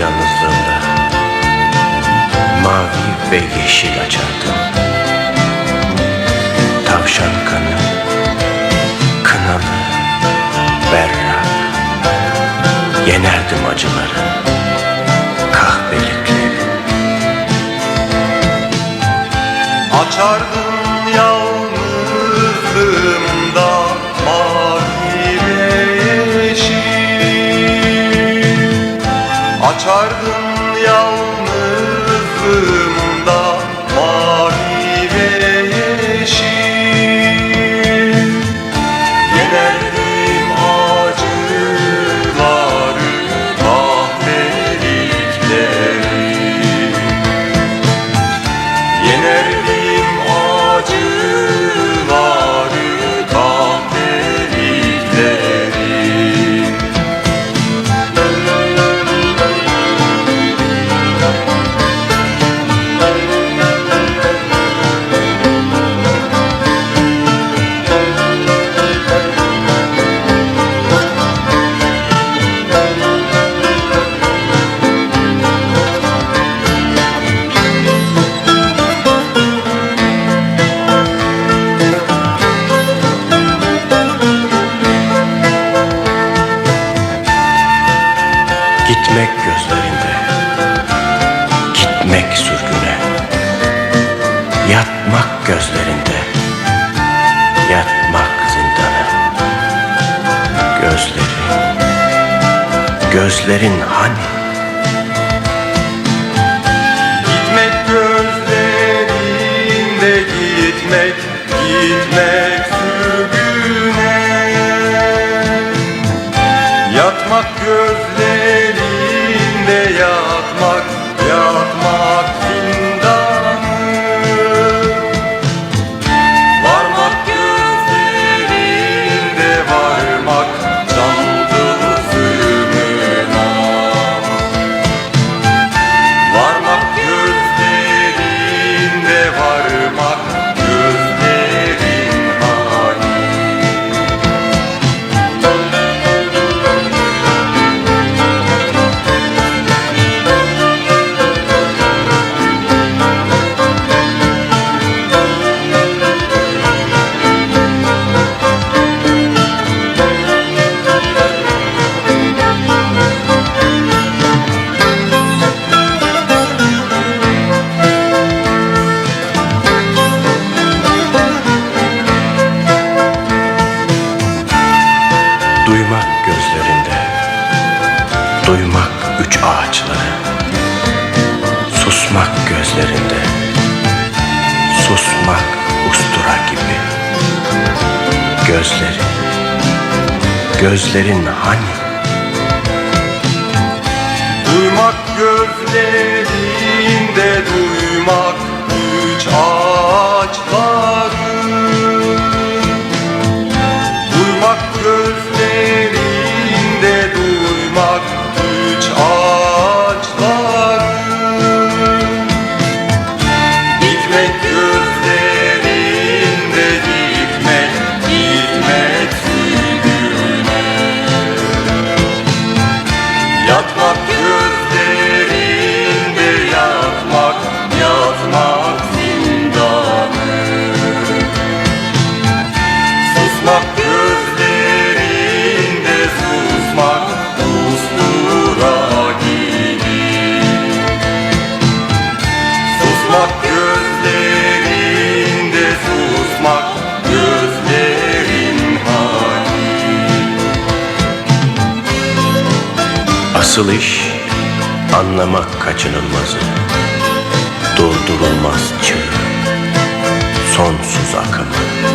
yalnızlığımda Mavi ve yeşil açardım Tavşan kanı Kınalı Berrak. Yenerdim acıları. Kahpelikleri Açardım yalnızlığımda Açardım Gitmek gözlerinde. Gitmek sürgüne. Yatmak gözlerinde. Yatmak zindana. Gözlerin Gözlerin hani? Gitmek gözlerinde gitmek Gitmek ağaçları. Susmak gözlerinde. Susmak ustura gibi. Gözlerin Gözlerin hani? Duymak gözlerinde duymak Susmak gözlerinde susmak Ustura gibi. Susmak gözlerinde susmak Gözlerin hani Asıl iş anlamak kaçınılmazı. Durdurulmaz çığ. Sonsuz akımı